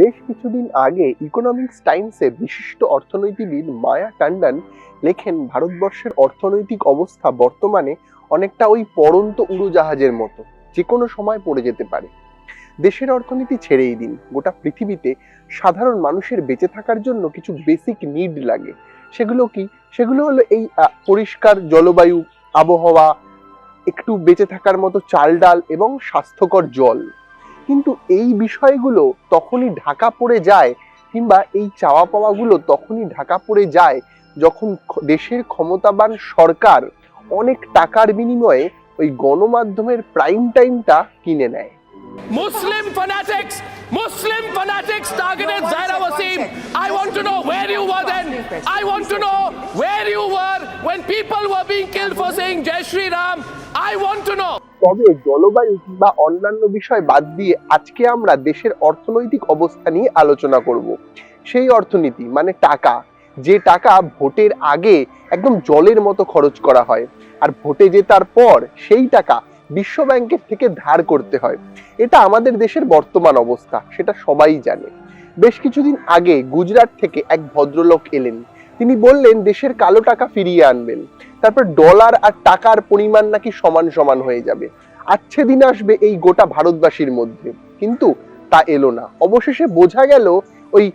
বেশ কিছুদিন আগে ইকোনমিক্স টাইমসে বিশিষ্ট অর্থনীতিবিদ মায়া টান্ডন লেখেন, ভারতবর্ষের অর্থনৈতিক অবস্থা বর্তমানে অনেকটা ওই পড়ন্ত উড়োজাহাজের মতো যে কোনো সময় পড়ে যেতে পারে। দেশের অর্থনীতি ছেড়েই দিন, গোটা পৃথিবীতে সাধারণ মানুষের বেঁচে থাকার জন্য কিছু বেসিক নিড লাগে। সেগুলো কি? সেগুলো হলো এই পরিষ্কার জলবায়ু, আবহাওয়া, একটু বেঁচে থাকার মতো চাল ডাল এবং স্বাস্থ্যকর জল। কিন্তু এই বিষয়গুলো তখনই ঢাকা পড়ে যায় কিংবা এই চাওয়া পাওয়াগুলো তখনই ঢাকা পড়ে যায় যখন দেশের ক্ষমতাবান সরকার অনেক টাকার বিনিময়ে ওই গণমাধ্যমের প্রাইম টাইমটা কিনে নেয় Muslim fanatics, Muslim fanatics targeted Zaira Wasim. I want to know where you were then. I want to know where you were when people were being killed for saying Jai Shri Ram. I want to know. তবে জলবায়ু কিংবা অন্যান্য বিষয় বাদ দিয়ে আজকে আমরা দেশের অর্থনৈতিক অবস্থা নিয়ে আলোচনা করব। সেই অর্থনীতি মানে টাকা, যে টাকা ভোটের আগে একদম জলের মতো খরচ করা হয় আর ভোটে জেতার পর সেই টাকা বিশ্ব ব্যাংকের থেকে ধার করতে হয়। এটা আমাদের দেশের বর্তমান অবস্থা, সেটা সবাই জানে। বেশ কিছুদিন আগে গুজরাট থেকে এক ভদ্রলোক এলেন। তিনি বললেন দেশের কালো টাকা ফিরিয়ে আনবেন তারপর ডলার আর টাকার পরিমাণ নাকি সমান সমান হয়ে যাবে আচ্ছে দিন আসবে এই গোটা ভারতবাসীর মধ্যে কিন্তু তা এলো না অবশেষে বোঝা গেল ওই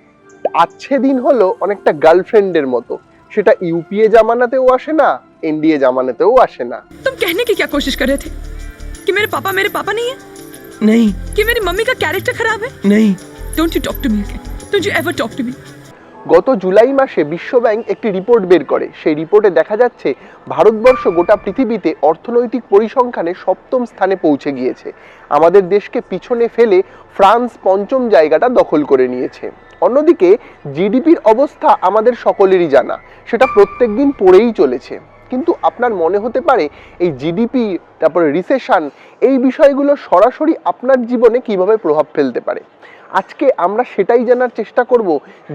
আচ্ছে দিন হলো অনেকটা গার্লফ্রেন্ডের মতো সেটা ইউপিএ জামানাতেও আসে না এনডিএ জামানাতেও আসে না तुम कहने की क्या कोशिश कर रहे थे कि मेरे पापा मेरे पापा नहीं है नहीं कि मेरी मम्मी का कैरेक्टर खराब है नहीं don't you talk to me don't you ever talk to me গত জুলাই মাসে বিশ্ব ব্যাংক একটি রিপোর্ট বের করে। সেই রিপোর্টে দেখা যাচ্ছে, ভারতবর্ষ গোটা পৃথিবীতে অর্থনৈতিক পরিসংখ্যানে সপ্তম স্থানে পৌঁছে গিয়েছে। আমাদের দেশকে পিছনে ফেলে ফ্রান্স পঞ্চম জায়গাটা দখল করে নিয়েছে। অন্যদিকে, জিডিপির অবস্থা আমাদের সকলেরই জানা। সেটা প্রত্যেকদিন পড়েই চলেছে। কিন্তু আপনার মনে হতে পারে, এই জিডিপি, তারপরে রিসেশন, এই বিষয়গুলো সরাসরি আপনার জীবনে কীভাবে প্রভাব ফেলতে পারে? আজকে আমরা সেটাই জানার চেষ্টা করব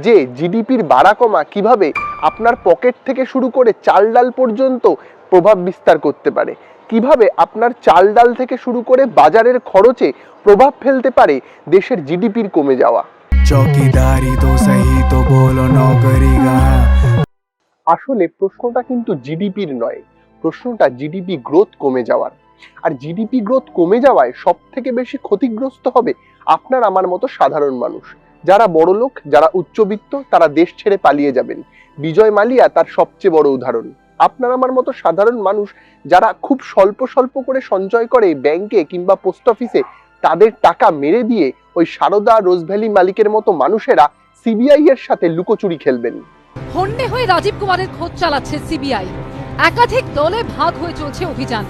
যে জিডিপির বাড়া কমা কীভাবে আপনার পকেট থেকে শুরু করে চাল ডাল পর্যন্ত প্রভাব বিস্তার করতে পারে কীভাবে আপনার চাল ডাল থেকে শুরু করে বাজারের খরচে প্রভাব ফেলতে পারে দেশের জিডিপির কমে যাওয়া। আসলে প্রশ্নটা কিন্তু জিডিপির নয় প্রশ্নটা জিডিপি গ্রোথ কমে যাওয়ার। আর জিডিপি গ্রোথ কমে যাওয়ায় সব থেকে বেশি ক্ষতিগ্রস্ত হবে আপনার আমার মতো সাধারণ মানুষ। যারা বড় লোক, যারা উচ্চবিত্ত, তারা দেশ ছেড়ে পালিয়ে যাবেন। বিজয় মালিয়া তার সবচেয়ে বড় উদাহরণ। আপনার আমার মতো সাধারণ মানুষ যারা খুব স্বল্প স্বল্প করে সঞ্চয় করে ব্যাংকে কিংবা পোস্ট অফিসে, তাদের টাকা মেরে দিয়ে ওই সারদা রোজভ্যালি মালিকের মতো মানুষেরা সিবিআই এর সাথে লুকোচুরি খেলবেন। হন্যে হয়ে রাজীব কুমারের খোঁজ চালাচ্ছে সিবিআই। একাধিক দলে ভাগ হয়ে চলছে অভিযান।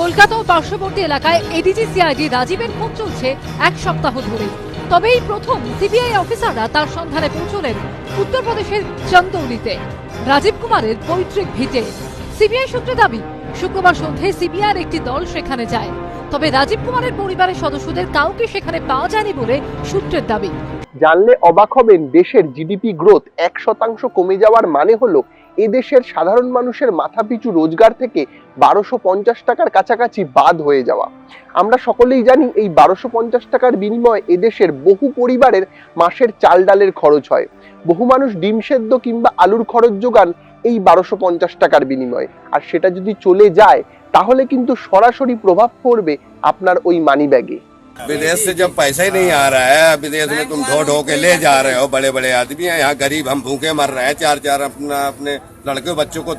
কলকাতা ও পার্শ্ববর্তী এলাকায় এডিজি সিআইডি রাজীবের খোঁজ চলছে এক সপ্তাহ ধরে। তবে এই প্রথম সিবিআই অফিসাররা তার সন্ধানে পৌঁছলেন উত্তরপ্রদেশের চন্দৌলিতে। রাজীব কুমারের পৈতৃক ভিটে। সিবিআই সূত্রে দাবি, শুক্রবার সন্ধ্যায় সিবিআইয়ের একটি দল সেখানে যায়। তবে রাজীব কুমারের পরিবারের সদস্যদের কাউকে সেখানে পাওয়া যায়নি বলে সূত্রের দাবি। জানলে অবাক হবেন, দেশের জিডিপি গ্রোথ এক শতাংশ কমে যাওয়ার মানে হলো এদেশের সাধারণ মানুষের মাথাপিছু রোজগার থেকে বারোশো পঞ্চাশ টাকার কাছাকাছি বাদ হয়ে যাওয়া। আমরা সকলেই জানি এই বারোশো পঞ্চাশ টাকার বিনিময়ে এদেশের বহু পরিবারের মাসের চাল ডালের খরচ হয়। বহু মানুষ ডিম সেদ্ধ কিংবা আলুর খরচ যোগান এই বারোশো পঞ্চাশ টাকার বিনিময়ে। আর সেটা যদি চলে যায়, তাহলে কিন্তু সরাসরি প্রভাব পড়বে আপনার ওই মানি ব্যাগে विदेश से जब पैसा ही नहीं आ रहा है विदेश में तुम ढो ढो के ले जा रहे हो बड़े बड़े आदमी हैं यहाँ गरीब हम भूखे मर रहे हैं चार चार अपना अपने लड़के बच्चों को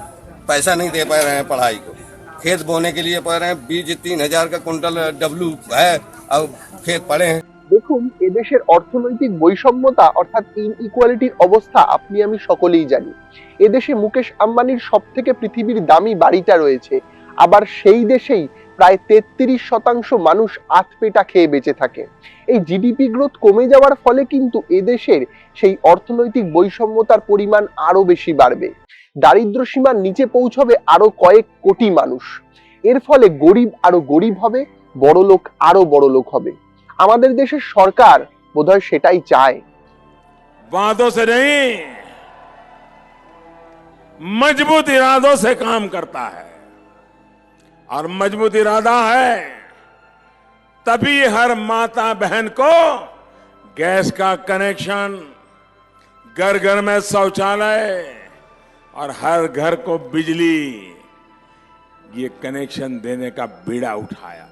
पैसा नहीं दे पा रहे हैं पढ़ाई को खेत बोने के लिए पा रहे हैं बीज तीन हजार का कुंटल डब्लू है और खेत पड़े हैं দেখুন এদেশের অর্থনৈতিক বৈষম্যতা অর্থাৎ ইনইকুয়ালিটির অবস্থা আপনি আমি সকলেই জানি এদেশে মুকেশ আম্বানির সব থেকে পৃথিবীর দামি বাড়িটা রয়েছে আবার সেই দেশেই প্রায় তেত্রিশ শতাংশ মানুষ আতপেটা খেয়ে বেঁচে থাকে। এই জিডিপি গ্রোথ কমে যাওয়ার ফলে কিন্তু এদেশের সেই অর্থনৈতিক বৈষম্যতার পরিমাণ আরও বেশি বাড়বে। দারিদ্র সীমার নিচে পৌঁছবে আরও কয়েক কোটি মানুষ। এর ফলে গরিব আরও গরিব হবে বড় লোক আরও বড় লোক হবে। আমাদের দেশের সরকার বোধহয় সেটাই চায়। মজবুত ইরাদো সে কাম করতা হ্যাঁ और मजबूत इरादा है तभी हर माता बहन को गैस का कनेक्शन घर घर में शौचालय और हर घर को बिजली ये कनेक्शन देने का बीड़ा उठाया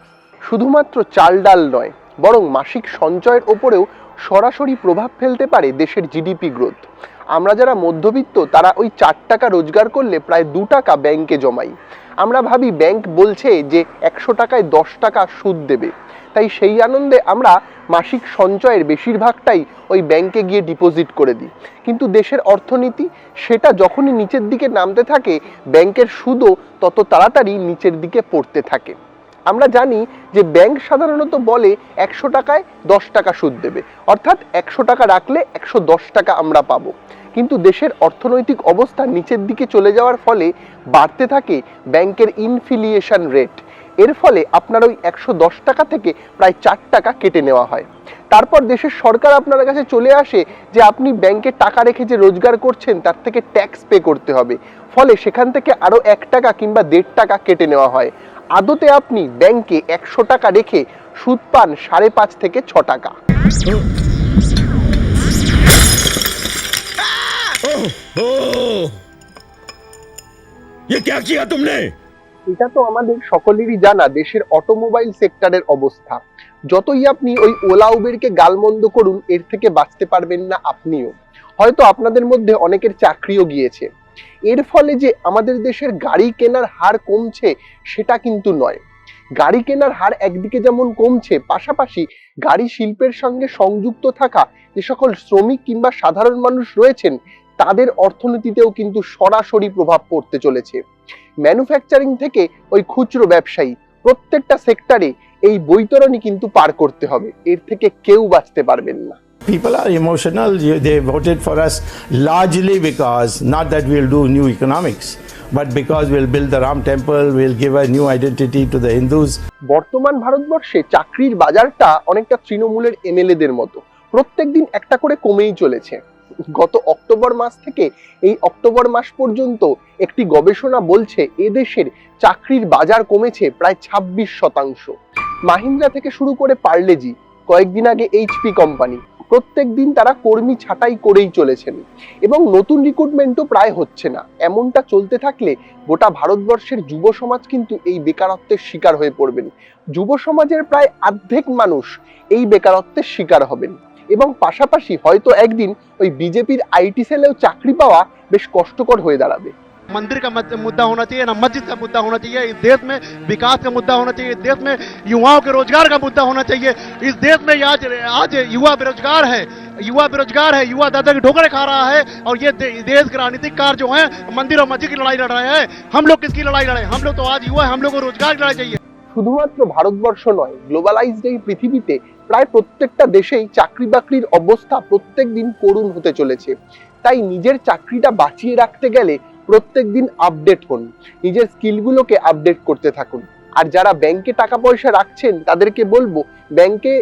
শুধুমাত্র চাল ডাল নয় বরং মাসিক সঞ্চয়ের ওপরেও সরাসরি প্রভাব ফেলতে পারে দেশের জিডিপি গ্রোথ আমরা যারা মধ্যবিত্ত, তারা ওই চার টাকা রোজগার করলে প্রায় দু টাকা ব্যাংকে জমাই। আমরা ভাবি ব্যাংক বলছে যে একশো টাকায় দশ টাকা সুদ দেবে। তাই সেই আনন্দে আমরা মাসিক সঞ্চয়ের বেশিরভাগটাই ওই ব্যাংকে গিয়ে ডিপোজিট করে দিই। কিন্তু দেশের অর্থনীতি সেটা যখনই নিচের দিকে নামতে থাকে, ব্যাংকের সুদও তত তাড়াতাড়ি নিচের দিকে পড়তে থাকে। আমরা জানি যে ব্যাংক সাধারণত বলে একশো টাকায় দশ টাকা সুদ দেবে। অর্থাৎ একশো টাকা রাখলে একশো দশ টাকা আমরা পাবো। কিন্তু দেশের অর্থনৈতিক অবস্থা নিচের দিকে চলে যাওয়ার ফলে বাড়তে থাকে ব্যাংকের ইনফিলিয়েশন রেট এর ফলে আপনার ওই একশো দশ টাকা থেকে প্রায় চার টাকা কেটে নেওয়া হয় তারপর দেশের সরকার আপনার কাছে চলে আসে যে আপনি ব্যাংকে টাকা রেখে যে রোজগার করছেন তার থেকে ট্যাক্স পে করতে হবে ফলে সেখান থেকে আরও এক টাকা কিংবা দেড় টাকা কেটে নেওয়া হয় আদতে আপনি ব্যাংকে একশো টাকা রেখে সুদ পান সাড়ে পাঁচ থেকে ছ টাকা ये क्या किया तुमने এটা তো আমাদের সকলেরই জানা দেশের অটোমোবাইল সেক্টরের অবস্থা। যতই আপনি ওই ওলা উবেরকে গালমন্দ করুন, এর থেকে বাঁচতে পারবেন না আপনিও। হয়তো আপনাদের মধ্যে অনেকের চাকরিও গিয়েছে। এর ফলে যে আমাদের দেশের গাড়ি কেনার হার কমছে, সেটা কিন্তু নয়। গাড়ি কেনার হার একদিকে যেমন কমছে, পাশাপাশি গাড়ি শিল্পের সঙ্গে সংযুক্ত থাকা যে সকল শ্রমিক কিংবা সাধারণ মানুষ রয়েছেন, তাদের অর্থনীতিতেও কিন্তু সরাসরি প্রভাব পড়তে চলেছে। ম্যানুফ্যাকচারিং থেকে ওই খুচরো ব্যবসায়ী প্রত্যেকটা সেক্টরে এই বৈতরণই কিন্তু পার করতে হবে এর থেকে কেউ বাঁচতে পারবেন না People are emotional. They voted for us largely because, not that we'll do new economics, but because we'll build the Ram temple, we'll give a new identity to the Hindus. বর্তমান ভারতবর্ষে চাকরির বাজারটা অনেকটা তৃণমূলের এমএলএদের মতো প্রত্যেকদিন একটা করে কমেই চলেছে গত অক্টোবর মাস থেকে এই অক্টোবর মাস পর্যন্ত একটি গবেষণা বলছে এদেশের চাকরির বাজার কমেছে প্রায় ছাব্বিশ শতাংশ। মাহিন্দ্রা থেকে শুরু করে পার্লেজি, কয়েকদিন আগে এইচপি কোম্পানি, প্রত্যেক দিন তারা কর্মী ছাঁটাই করেই চলেছেন এবং নতুন রিক্রুটমেন্টও প্রায় হচ্ছে না। এমনটা চলতে থাকলে গোটা ভারতবর্ষের যুব সমাজ কিন্তু এই বেকারত্বের শিকার হয়ে পড়বেন। যুব সমাজের প্রায় অর্ধেক মানুষ এই বেকারত্বের শিকার হবেন। এবং পাশাপাশি হয়তো একদিন ওই বিজেপির আইটি সেলেও চাকরি পাওয়া বেশ কষ্টকর হয়ে দাঁড়াবে मंदिर का मद- मुद्दा होना चाहिए ना मस्जिद का मुद्दा होना चाहिए इस देश में विकास का मुद्दा होना चाहिए इस देश में युवाओं के रोजगार का मुद्दा होना चाहिए इस देश में आज आज युवा बेरोजगार है युवा बेरोजगार है युवा दादा के ठोकरे खा रहा है और ये दे, देश के राजनीतिक कार जो है मंदिर और मस्जिद की लड़ाई लड़ रहे हैं हम लोग किसकी लड़ाई लड़े हम लोग तो आज युवा है हम लोग को रोजगार की लड़ाई चाहिए শুধুমাত্র ভারতবর্ষ নয় গ্লোবালাইজড এই পৃথিবীতে প্রায় প্রত্যেকটা দেশেই চাকরি বাকরির অবস্থা প্রত্যেক দিন করুণ হতে চলেছে। তাই নিজের চাকরিটা বাঁচিয়ে রাখতে গেলে প্রত্যেক দিন আপডেট হন নিজের স্কিলগুলোকে আপডেট করতে থাকুন। আর যারা ব্যাংকে টাকা পয়সা রাখছেন, তাদেরকে বলব, ব্যাংকে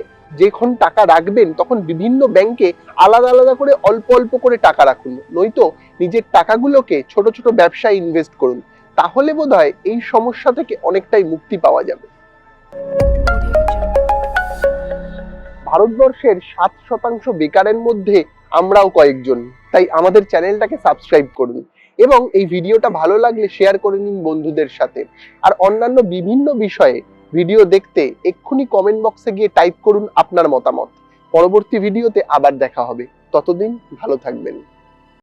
যখন টাকা রাখবেন, তখন বিভিন্ন ব্যাংকে আলাদা আলাদা করে অল্প অল্প করে টাকা রাখুন। নয়তো নিজের টাকাগুলোকে ছোট ছোট ব্যবসায় ইনভেস্ট করুন। তাহলে বোধহয় এই সমস্যা থেকে অনেকটাই মুক্তি পাওয়া যাবে। ভারতবর্ষের সাত শতাংশ বেকারের মধ্যে আমরাও কয়েকজন, তাই আমাদের চ্যানেলটাকে সাবস্ক্রাইব করুন এবং এই ভিডিওটা ভালো লাগলে শেয়ার করে নিন বন্ধুদের সাথে। আর অন্যান্য বিভিন্ন বিষয়ে ভিডিও দেখতে এক্ষুনি কমেন্ট বক্সে গিয়ে টাইপ করুন আপনার মতামত। পরবর্তী ভিডিওতে আবার দেখা হবে। ততদিন ভালো থাকবেন।